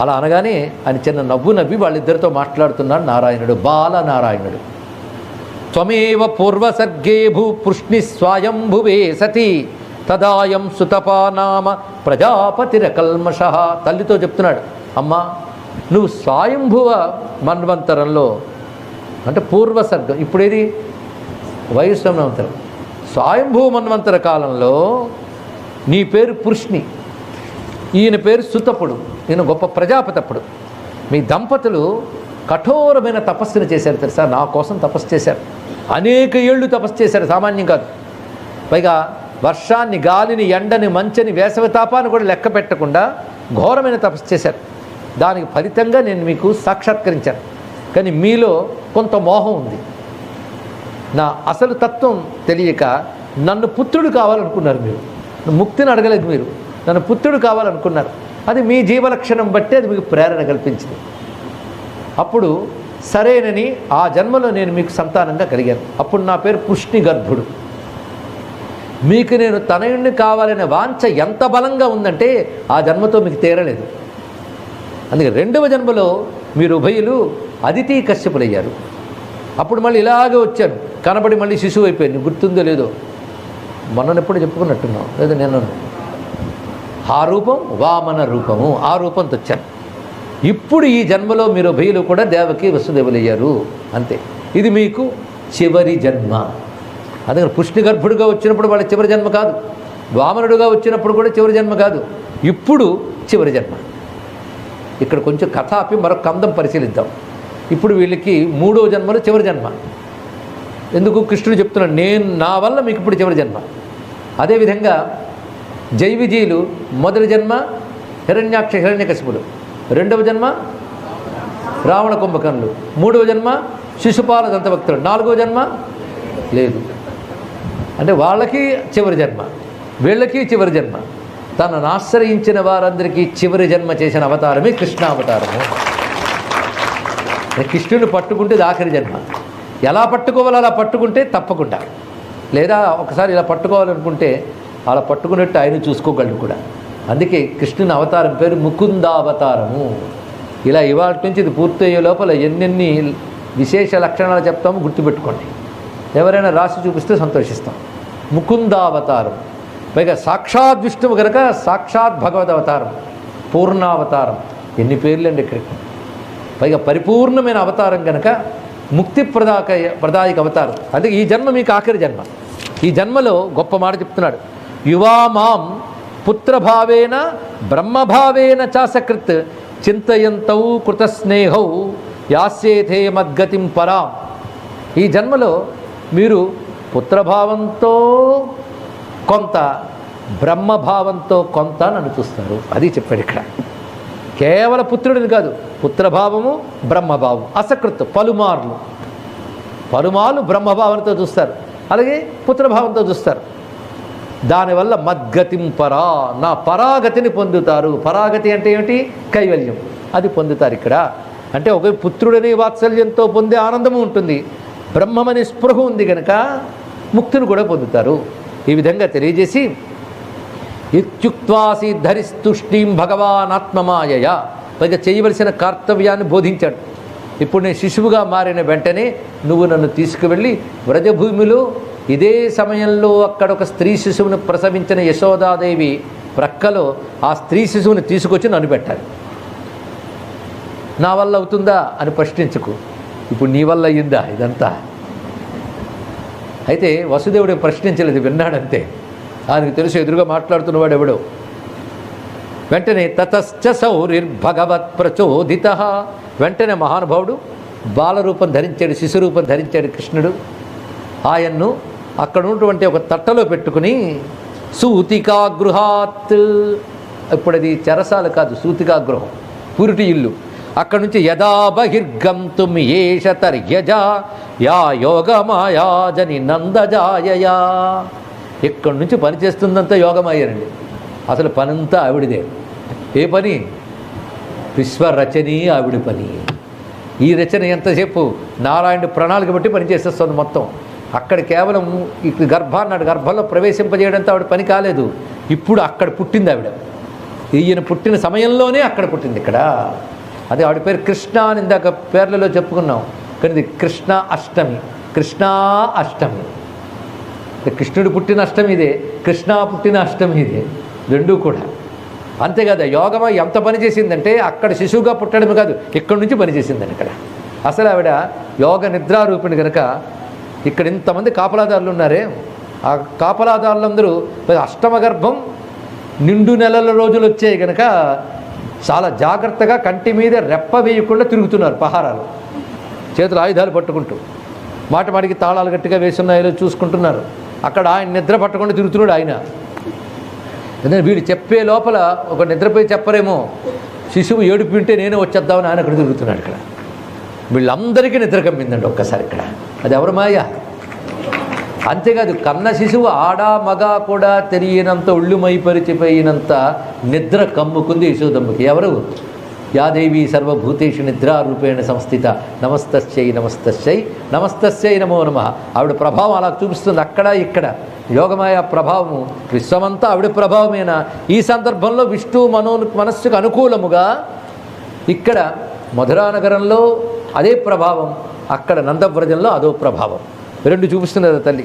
అలా అనగానే ఆయన చిన్న నవ్వు నవ్వి వాళ్ళిద్దరితో మాట్లాడుతున్నాడు నారాయణుడు బాల నారాయణుడు త్వమేవ పూర్వసర్గే భూపృష్ణి పృష్ణి స్వయంభువే సతి తదాయం సుతపానామ ప్రజాపతిరకల్మష. తల్లితో చెప్తున్నాడు అమ్మా నువ్వు స్వాయంభువ మన్వంతరంలో అంటే పూర్వసర్గం ఇప్పుడేది? వైష్ణవనంతరం స్వాయంభూ మన్వంతర కాలంలో నీ పేరు పృష్ణి ఈయన పేరు సుతపుడు. ఈయన గొప్ప ప్రజాపతప్పుడు. మీ దంపతులు కఠోరమైన తపస్సును చేశారు తెలుసా? నా కోసం తపస్సు చేశారు. అనేక ఏళ్ళు తపస్సు చేశారు సామాన్యం కాదు. పైగా వర్షాన్ని గాలిని ఎండని మంచని వేసవి తాపాన్ని కూడా లెక్క పెట్టకుండా ఘోరమైన తపస్సు చేశారు. దానికి ఫలితంగా నేను మీకు సాక్షాత్కరించాను. కానీ మీలో కొంత మోహం ఉంది. నా అసలు తత్వం తెలియక నన్ను పుత్రుడు కావాలనుకున్నారు మీరు. ముక్తిని అడగలేదు మీరు. నన్ను పుత్రుడు కావాలనుకున్నారు. అది మీ జీవలక్షణం బట్టి అది మీకు ప్రేరణ కల్పించింది. అప్పుడు సరేనని ఆ జన్మలో నేను మీకు సంతానంగా కలిగాను. అప్పుడు నా పేరు పుష్ణి గర్భుడు. మీకు నేను తనయుణ్ణి కావాలనే వాంఛ ఎంత బలంగా ఉందంటే ఆ జన్మతో మీకు తీరలేదు. అందుకే రెండవ జన్మలో మీరు ఉభయులు అదితి కశ్యపులయ్యారు. అప్పుడు మళ్ళీ ఇలాగే వచ్చాను. కనబడి మళ్ళీ శిశువు అయిపోయింది. గుర్తుందో లేదో? మొన్ననెప్పుడు చెప్పుకున్నట్టున్నాం లేదా నేను ఆ రూపం వామన రూపము ఆ రూపంతో వచ్చాను ఇప్పుడు ఈ జన్మలో మీరు భయలు కూడా దేవకి వసుదేవులయ్యారు అంతే. ఇది మీకు చివరి జన్మ. అందుకని పుష్టి గర్భుడుగా వచ్చినప్పుడు వాళ్ళ చివరి జన్మ కాదు. వామనుడుగా వచ్చినప్పుడు కూడా చివరి జన్మ కాదు. ఇప్పుడు చివరి జన్మ. ఇక్కడ కొంచెం కథ ఆపి మరొక అందం పరిశీలిద్దాం. ఇప్పుడు వీళ్ళకి మూడో జన్మలో చివరి జన్మ. ఎందుకు? కృష్ణుడు చెప్తున్నాడు నేను నా వల్ల మీకు ఇప్పుడు చివరి జన్మ. అదేవిధంగా జైవిజీలు మొదటి జన్మ హిరణ్యాక్ష హిరణ్యకశిపుడు రెండవ జన్మ రావణ కుంభకర్ణులు. మూడవ జన్మ శిశుపాల దంతభక్తులు. నాలుగవ జన్మ లేదు. అంటే వాళ్ళకి చివరి జన్మ. వీళ్ళకి చివరి జన్మ. తనను ఆశ్రయించిన వారందరికీ చివరి జన్మ చేసిన అవతారమే కృష్ణావతారము. కృష్ణుని పట్టుకుంటే ఆఖరి జన్మ. ఎలా పట్టుకోవాలో అలా పట్టుకుంటే తప్పకుండా. లేదా ఒకసారి ఇలా పట్టుకోవాలనుకుంటే అలా పట్టుకున్నట్టు ఆయన చూసుకోగలడు కూడా. అందుకే కృష్ణుని అవతారం పేరు ముకుందావతారము. ఇలా ఇవాళ నుంచి ఇది పూర్తయ్యే లోపల ఎన్నెన్ని విశేష లక్షణాలు చెప్తామో గుర్తుపెట్టుకోండి. ఎవరైనా రాసి చూపిస్తే సంతోషిస్తాం. ముకుందావతారం. పైగా సాక్షాత్ విష్ణువు కనుక సాక్షాత్ భగవద్ అవతారం పూర్ణావతారం. ఎన్ని పేర్లండి ఇక్కడికి పైగా పరిపూర్ణమైన అవతారం కనుక ముక్తి ప్రదాక ప్రదాయక అవతారం. అందుకే ఈ జన్మ మీకు ఆఖరి జన్మ. ఈ జన్మలో గొప్ప మాట చెప్తున్నాడు. యువామాం పుత్రభావేన బ్రహ్మభావేన చాసకృత్ చింతయంతౌ కృతస్నేహౌ యాస్యేథే మద్గతిం పరాం. ఈ జన్మలో మీరు పుత్రభావంతో కొంత బ్రహ్మభావంతో కొంత నన్ను చూస్తారు. అది చెప్పాడు ఇక్కడ. కేవల పుత్రుడిని కాదు పుత్రభావము బ్రహ్మభావం అసకృత్ పలుమార్లు. పలుమార్లు బ్రహ్మభావంతో చూస్తారు. అలాగే పుత్రభావంతో చూస్తారు. దానివల్ల మద్గతిం పరా. నా పరాగతిని పొందుతారు. పరాగతి అంటే ఏమిటి? కైవల్యం. అది పొందుతారు ఇక్కడ. అంటే ఒక పుత్రుడని వాత్సల్యంతో పొందే ఆనందము ఉంటుంది. బ్రహ్మమని స్పృహ ఉంది కనుక ముక్తిని కూడా పొందుతారు. ఈ విధంగా తెలియజేసి ఇత్యుక్వాసి ధరిస్తుష్టిం భగవాన్ ఆత్మమాయ పైగా చేయవలసిన కర్తవ్యాన్ని బోధించాడు. ఇప్పుడు నేను శిశువుగా మారిన వెంటనే నువ్వు నన్ను తీసుకువెళ్ళి వ్రజభూమిలో ఇదే సమయంలో అక్కడ ఒక స్త్రీ శిశువును ప్రసవించిన యశోదాదేవి ప్రక్కలో ఆ స్త్రీ శిశువుని తీసుకొచ్చి నన్ను పెట్టాలి నా వల్ల అవుతుందా అని ప్రశ్నించకు. ఇప్పుడు నీ వల్ల అయ్యిందా ఇదంతా? అయితే వసుదేవుడు ప్రశ్నించలేదు విన్నాడంతే. ఆయనకు తెలుసు ఎదురుగా మాట్లాడుతున్నవాడు ఎవడో. వెంటనే తతశ్చ సౌరిర్భగవత్ ప్రచోదిత. వెంటనే మహానుభావుడు బాలరూపం ధరించాడు శిశురూపం ధరించాడు కృష్ణుడు. ఆయన్ను అక్కడ ఉన్నటువంటి ఒక తట్టలో పెట్టుకుని సూతికా గృహాత్ ఇప్పుడు అది చెరసాలు కాదు సూతికా గృహం పురిటి ఇల్లు. అక్కడ నుంచి యదా బహిర్గంతుం ఏష తర్యజ యా యోగమాయాజని నందజాయయా. ఇక్కడి నుంచి పని చేస్తుందంతా యోగమాయారండి. అసలు పనంతా ఆవిడిదే. ఏ పని? విశ్వరచని ఆవిడ పని. ఈ రచన ఎంతసేపు? నారాయణ ప్రణాళిక బట్టి పనిచేసేస్తుంది మొత్తం. అక్కడ కేవలం ఇక్కడ గర్భాన్ని గర్భంలో ప్రవేశింపజేయడంతో ఆవిడ పని కాలేదు. ఇప్పుడు అక్కడ పుట్టింది ఆవిడ. ఈయన పుట్టిన సమయంలోనే అక్కడ పుట్టింది ఇక్కడ. అదే ఆవిడ పేరు కృష్ణ అని ఇందాక పేర్లలో చెప్పుకున్నాం. కానీ ఇది కృష్ణ అష్టమి. కృష్ణా అష్టమి. కృష్ణుడు పుట్టిన అష్టమి ఇదే. కృష్ణ పుట్టిన అష్టమి ఇదే. రెండూ కూడా. అంతేకాదు యోగమ ఎంత పని చేసిందంటే అక్కడ శిశువుగా పుట్టడమే కాదు ఇక్కడి నుంచి పనిచేసిందని ఇక్కడ. అసలు ఆవిడ యోగ నిద్రారూపిణి కనుక ఇక్కడ ఇంతమంది కాపలాదారులు ఉన్నారే? ఆ కాపలాదారులందరూ మరి అష్టమ గర్భం నిండు నెలల రోజులు వచ్చాయి కనుక చాలా జాగ్రత్తగా కంటి మీద రెప్ప వేయకుండా తిరుగుతున్నారు పహారాలు. చేతులు ఆయుధాలు పట్టుకుంటూ. మాట మాటికి తాళాలు గట్టిగా వేసున్నాయో చూసుకుంటున్నారు. అక్కడ ఆయన నిద్ర పట్టకుండా తిరుగుతున్నాడు ఆయన. ఎందుకంటే వీడు చెప్పే లోపల ఒక నిద్రపోయి చెప్పరేమో శిశువు ఏడుపు వింటే నేనే వచ్చేద్దామని ఆయన అక్కడ తిరుగుతున్నాడు ఇక్కడ. వీళ్ళందరికీ నిద్ర కమ్మిందండి ఒక్కసారి ఇక్కడ. అది ఎవరు మాయ? అంతేకాదు కన్న శిశువు ఆడ మగ కూడా తెలియనంత ఒళ్ళు మైపరిచిపోయినంత నిద్ర కమ్ముకుంది యశోదమ్మకి ఎవరు? యాదేవి సర్వభూతేషు నిద్రారూపేణ సంస్థిత. నమస్తశ్చై నమస్తశ్చై నమస్తశ్చై నమో నమ. ఆవిడ ప్రభావం అలా చూపిస్తుంది అక్కడ ఇక్కడ. యోగమాయ ప్రభావము విశ్వమంతా ఆవిడ ప్రభావమేనా? ఈ సందర్భంలో విష్ణు మనో మనస్సుకు అనుకూలముగా ఇక్కడ మధురా నగరంలో అదే ప్రభావం అక్కడ నందవ్రజంలో అదో ప్రభావం. రెండు చూపిస్తున్నది తల్లి.